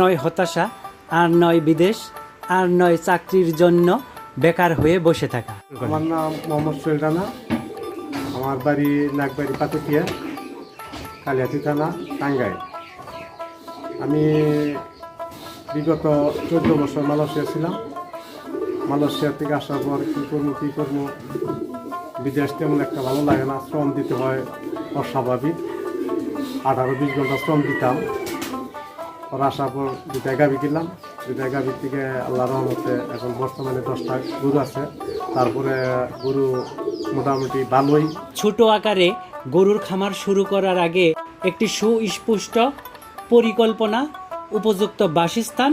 নয় হতাশা, আর নয় বিদেশ, আর নয় চাকরির জন্য বেকার হয়ে বসে থাকা। আমার নাম মোহাম্মদ সোহেল রানা। আমার বাড়ি নাগবাড়ি পাতুকিয়া কালিয়াতি থানা টাঙ্গাই আমি বিগত চোদ্দ বছর মালয়েশিয়া ছিলাম। মালয়েশিয়া থেকে আসার পর কী করব কী করব? বিদেশ তেমন একটা ভালো লাগে না, শ্রম দিতে হয় অস্বাভাবিক। আঠারো, বিশ ঘণ্টা শ্রম দিতাম। পর আসার গাবি কিনলাম দুটা গাবির থেকে আল্লাহ রহমতে এখন বর্তমানে দশটা গরু আছে। তারপরে গরু মোটামুটি ভালোই। ছোট আকারে গরুর খামার শুরু করার আগে একটি সুস্পষ্ট পরিকল্পনা, উপযুক্ত বাসস্থান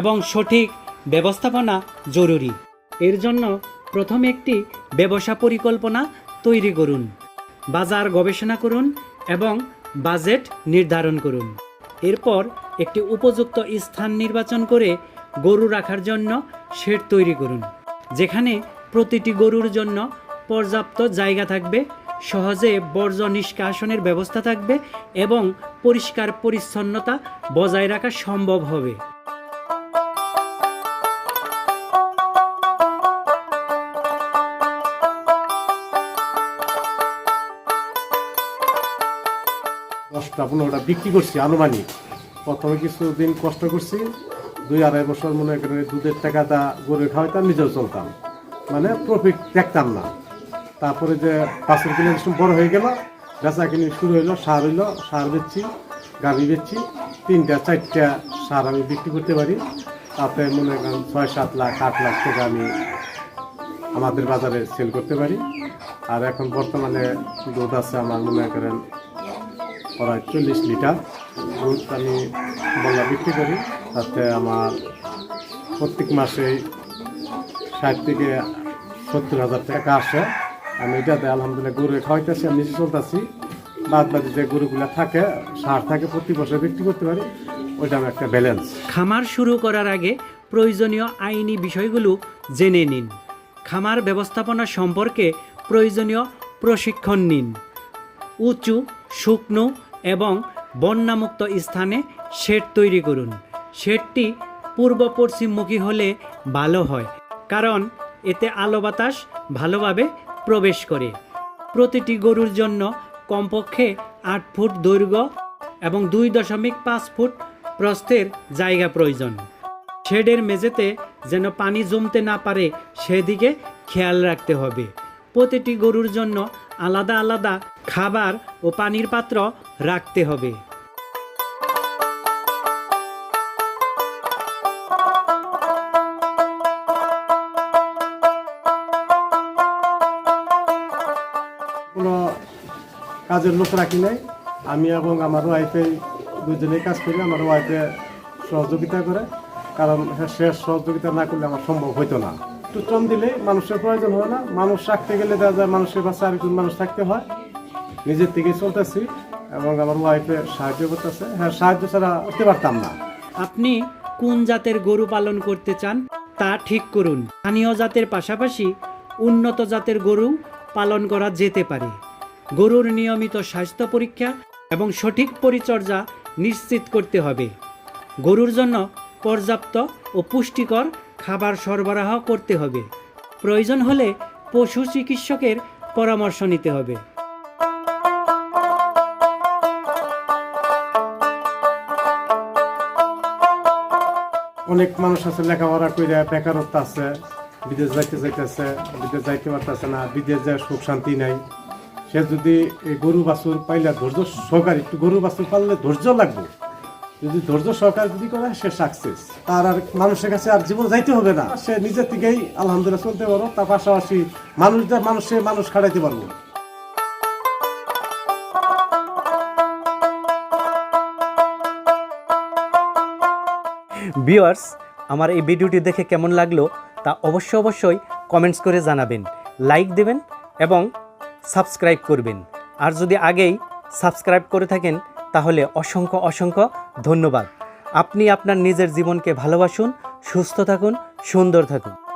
এবং সঠিক ব্যবস্থাপনা জরুরি। এর জন্য প্রথমে একটি ব্যবসা পরিকল্পনা তৈরি করুন, বাজার গবেষণা করুন এবং বাজেট নির্ধারণ করুন। এরপর একটি উপযুক্ত স্থান নির্বাচন করে গরু রাখার জন্য শেড তৈরি করুন, যেখানে প্রতিটি গরুর জন্য পর্যাপ্ত জায়গা থাকবে, সহজে বর্জ্য নিষ্কাশনের ব্যবস্থা থাকবে এবং পরিষ্কার পরিচ্ছন্নতা বজায় রাখা সম্ভব হবে। দশটা, পনেরোটা বিক্রি করছি আনুমানিক। প্রথমে কিছুদিন কষ্ট করছি, দুই আড়াই বছর মনে করেন দুধের টাকাটা গরু খাওয়াইতাম নিজেও চলতাম। মানে প্রফিট দেখতাম না। তারপরে যে পাঁচের কিলো যখন বড় হয়ে গেল, বেচা কিনে শুরু হইল, সার হইল, সার বেচছি, গাভি বেচছি, তিনটা, চারটা সার আমি বিক্রি করতে পারি। তাতে মনে করেন ছয়, সাত লাখ, আট লাখ টাকা আমি আমাদের বাজারে সেল করতে পারি। আর এখন বর্তমানে দুধ আছে আমার মনে করেন প্রায় চল্লিশ লিটার। দুধ আমি বল্লা বিক্রি করি। তাতে আমার প্রত্যেক মাসে ষাট থেকে সত্তর হাজার টাকা আসে। আমি এটাতে আলহামদুলিল্লাহ গরু খাওয়াইতেছি, আমি নিজে চলতেছি। বাদ বাদি যে গরুগুলো থাকে, সার থাকে, প্রতি বছর বিক্রি করতে পারি, ওইটা আমার একটা ব্যালেন্স খামার শুরু করার আগে প্রয়োজনীয় আইনি বিষয়গুলো জেনে নিন। খামার ব্যবস্থাপনা সম্পর্কে প্রয়োজনীয় প্রশিক্ষণ নিন। উঁচু, শুকনো এবং বন্যামুক্ত স্থানে শেড তৈরি করুন। শেডটি পূর্ব পশ্চিমমুখী হলে ভালো হয়, কারণ এতে আলো বাতাস ভালোভাবে প্রবেশ করে। প্রতিটি গরুর জন্য কমপক্ষে আট ফুট দৈর্ঘ্য এবং দুই দশমিক পাঁচ ফুট প্রস্থের জায়গা প্রয়োজন। শেডের মেঝেতে যেন পানি জমতে না পারে, সেদিকে খেয়াল রাখতে হবে। প্রতিটি গরুর জন্য আলাদা আলাদা খাবার ও পানির পাত্র রাখতে হবে। কোনো কাজের লোক রাখি নাই। আমি এবং আমার ওয়াইফে দুজনেই কাজ করি। আমার ওয়াইফে সহযোগিতা করে। কারণ সে সহযোগিতা না করলে আমার সম্ভব হইতো না। একটু শ্রম দিলে মানুষের প্রয়োজন হয় না। মানুষ রাখতে গেলে দেখা যায় মানুষের পাশে আরেকজন মানুষ থাকতে হয়। নিজের থেকেই চলতেছি এবং আমার ওয়াইফে সাহায্য করতেছে। হ্যাঁ সাহায্য ছাড়া করতে পারতাম না। আপনি কোন জাতের গরু পালন করতে চান তা ঠিক করুন। স্থানীয় জাতের পাশাপাশি উন্নত জাতের গরু পালন করা যেতে পারে। গরুর নিয়মিত স্বাস্থ্য পরীক্ষা এবং সঠিক পরিচর্যা নিশ্চিত করতে হবে। গরুর জন্য পর্যাপ্ত ও পুষ্টিকর খাবার সরবরাহ করতে হবে। প্রয়োজন হলে পশু চিকিৎসকের পরামর্শ নিতে হবে। অনেক মানুষ আছে, লেখাপড়া করে বেকারত্ব আছে, বিদেশ যাইতে যাইতেছে, বিদেশ যাইতে পারতেছে না, বিদেশ যায় সুখ শান্তি নাই। সে যদি গরু বাছুর পাইলে ধৈর্য সহকারে, একটু গরু বাছুর পারলে ধৈর্য লাগবে। যদি ধৈর্য সহকারে যদি করে, সে সাকসেস তার আর মানুষের কাছে আর জীবন যাইতে হবে না। সে নিজের থেকেই আলহামদুলিল্লাহ চলতে পারো, তার পাশাপাশি মানুষদের মানুষে মানুষ খাড়াইতে পারব। ভিউয়ার্স আমার এই ভিডিওটি দেখে কেমন লাগল তা অবশ্যই অবশ্যই কমেন্টস করে জানাবেন লাইক দেবেন এবং সাবস্ক্রাইব করবেন। আর যদি আগেই সাবস্ক্রাইব করে থাকেন তাহলে অসংখ্য অসংখ্য ধন্যবাদ। আপনি আপনার নিজের জীবনকে ভালোবাসুন সুস্থ থাকুন সুন্দর থাকুন।